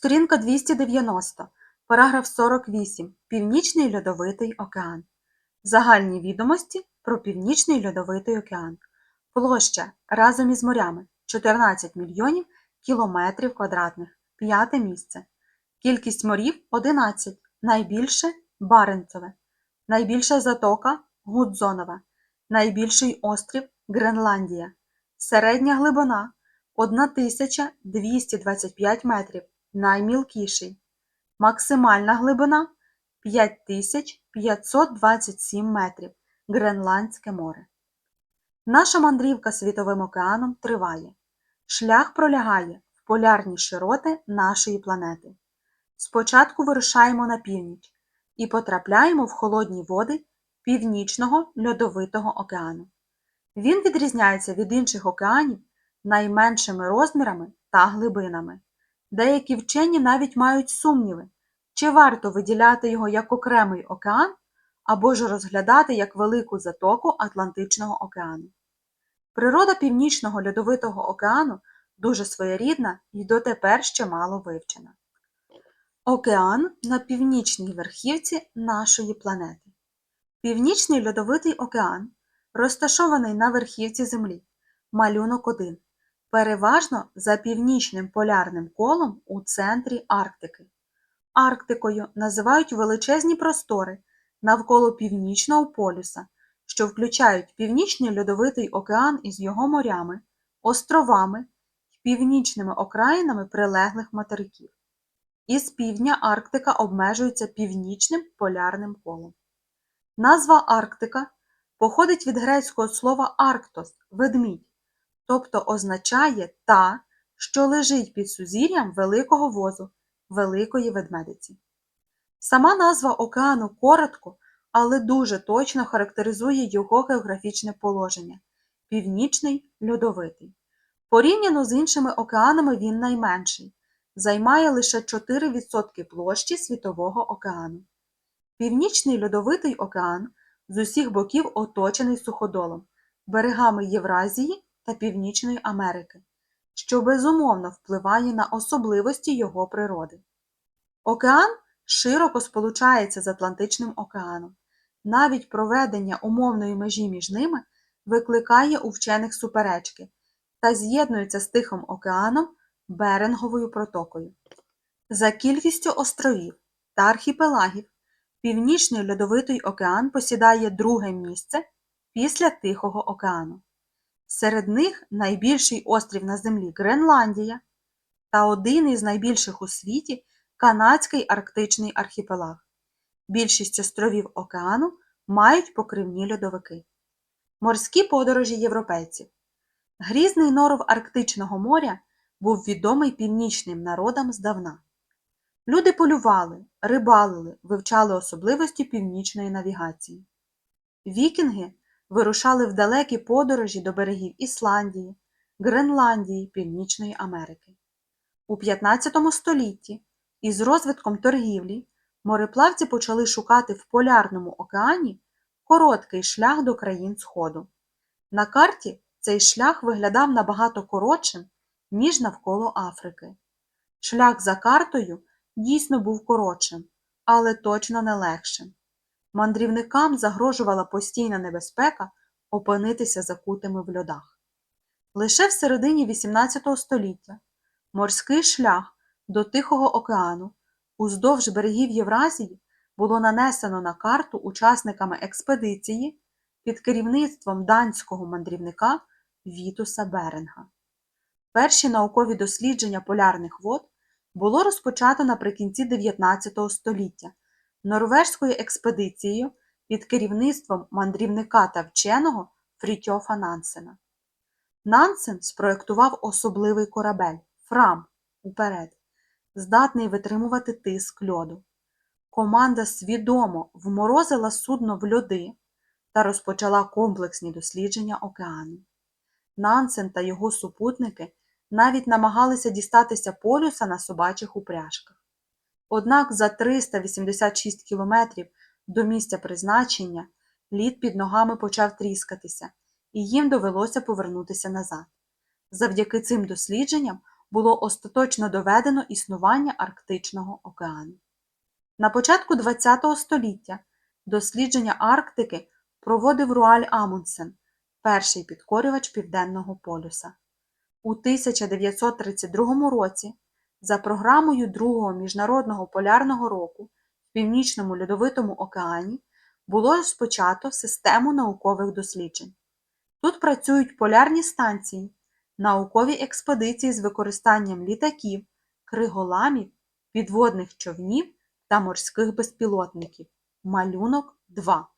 Сторінка 290, параграф 48. Північний льодовитий океан. Загальні відомості про Північний льодовитий океан. Площа разом із морями 14 мільйонів кілометрів квадратних. П'яте місце. Кількість морів 11. Найбільше Баренцеве. Найбільша затока Гудзонова. Найбільший острів Гренландія. Середня глибина 1225 метрів. Наймілкіший. Максимальна глибина 5527 метрів. Гренландське море. Наша мандрівка світовим океаном триває. Шлях пролягає в полярні широти нашої планети. Спочатку вирушаємо на північ і потрапляємо в холодні води Північного льодовитого океану. Він відрізняється від інших океанів найменшими розмірами та глибинами. Деякі вчені навіть мають сумніви, чи варто виділяти його як окремий океан або ж розглядати як велику затоку Атлантичного океану. Природа Північного льодовитого океану дуже своєрідна і дотепер ще мало вивчена. Океан на північній верхівці нашої планети. Північний льодовитий океан розташований на верхівці Землі. Малюнок 1. Переважно за північним полярним колом у центрі Арктики. Арктикою називають величезні простори навколо північного полюса, що включають Північний льодовитий океан із його морями, островами і північними окраїнами прилеглих материків. Із півдня Арктика обмежується північним полярним колом. Назва Арктика походить від грецького слова арктос ведмідь, тобто означає та, що лежить під сузір'ям великого возу, великої ведмедиці. Сама назва океану коротко, але дуже точно характеризує його географічне положення північний льодовитий. Порівняно з іншими океанами він найменший, займає лише 4% площі Світового океану. Північний льодовитий океан з усіх боків оточений суходолом, берегами Євразії та Північної Америки, що безумовно впливає на особливості його природи. Океан широко сполучається з Атлантичним океаном. Навіть проведення умовної межі між ними викликає у вчених суперечки та з'єднується з Тихим океаном Беринговою протокою. За кількістю островів та архіпелагів Північний льодовитий океан посідає друге місце після Тихого океану. Серед них найбільший острів на землі Гренландія та один із найбільших у світі Канадський арктичний архіпелаг. Більшість островів океану мають покривні льодовики. Морські подорожі європейців. Грізний норов Арктичного моря був відомий північним народам здавна. Люди полювали, рибалили, вивчали особливості північної навігації. Вікінги вирушали в далекі подорожі до берегів Ісландії, Гренландії, Північної Америки. У 15 столітті із розвитком торгівлі мореплавці почали шукати в Полярному океані короткий шлях до країн Сходу. На карті цей шлях виглядав набагато коротшим, ніж навколо Африки. Шлях за картою дійсно був коротшим, але точно не легшим. Мандрівникам загрожувала постійна небезпека опинитися закутими в льодах. Лише в середині XVIII століття морський шлях до Тихого океану уздовж берегів Євразії було нанесено на карту учасниками експедиції під керівництвом данського мандрівника Вітуса Беринга. Перші наукові дослідження полярних вод було розпочато наприкінці 19 століття норвежською експедицією під керівництвом мандрівника та вченого Фрітьофа Нансена. Нансен спроєктував особливий корабель Фрам уперед, здатний витримувати тиск льоду. Команда свідомо вморозила судно в льоди та розпочала комплексні дослідження океану. Нансен та його супутники навіть намагалися дістатися полюса на собачих упряжках. Однак за 386 кілометрів до місця призначення лід під ногами почав тріскатися, і їм довелося повернутися назад. Завдяки цим дослідженням було остаточно доведено існування Арктичного океану. На початку ХХ століття дослідження Арктики проводив Руаль Амундсен, перший підкорювач Південного полюса. У 1932 році за програмою Другого міжнародного полярного року в Північному Льодовитому океані було розпочато систему наукових досліджень. Тут працюють полярні станції, наукові експедиції з використанням літаків, криголамів, підводних човнів та морських безпілотників. Малюнок 2.